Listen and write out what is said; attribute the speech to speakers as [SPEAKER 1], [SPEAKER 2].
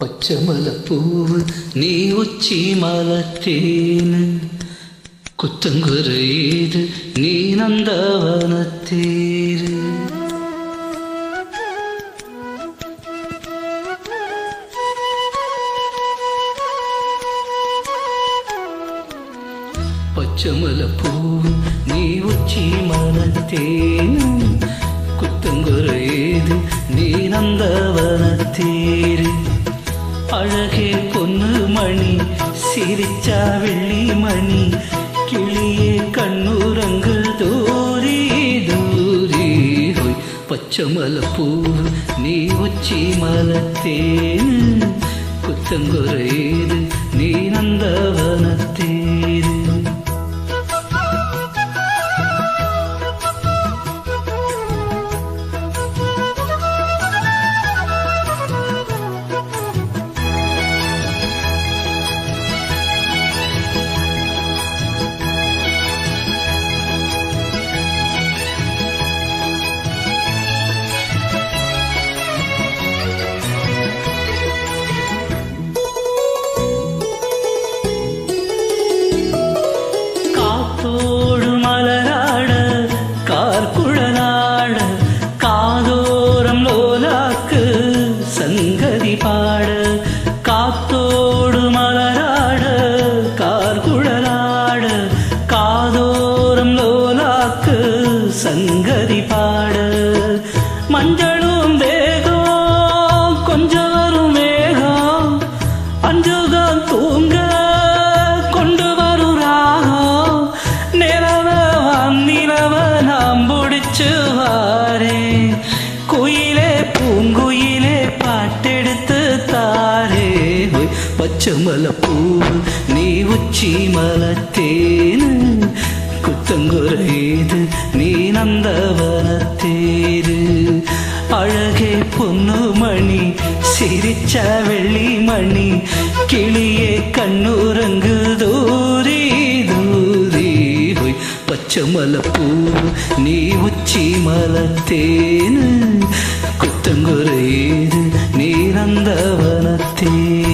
[SPEAKER 1] പച്ചമലപ്പൂവ് നീ ഉച്ചി മലത്തേന് കുത്തങ്കുറയത് നീ നന്ദവനത്തേര് പച്ചമലപ്പൂവ് നീ ഉച്ചി മലത്തേന് കുത്തങ്കുറയത് നീ നന്ദവനത്തേര് அழகே பொண்ணு மணி சிரிச்சா வெள்ளி மணி கிளியே கண்ணுரங்கு தூரி தூரி ஹோய். பச்சை நீ உச்சி மலத்தேன். குத்தங்குறையுது நீ நந்தவனத்தேரு சங்கதி பாட. மஞ்சளும் வேகம் கொஞ்சம் வரும் வேகம் அஞ்சுகம் தூங்க கொண்டு வரும் ராகம். நிலவ நிலவ நாம் பிடிச்சு வாரே. குயிலே பூங்குயிலே பாட்டெடுத்து தாரே. பச்சை மலை பூ நீ உச்சி மலத்தேனு. குத்தங்குறையுது நீ நந்தவனத்தேரு. அழகே பொண்ணு மணி சிரிச்ச வெள்ளி மணி கிளியே கண்ணுரங்கு தூரி தூரி போய் பச்சை மலப்பூ நீ உச்சி மலத்தேனு. குத்தங்குறையுது நீ நந்தவனத்தேரு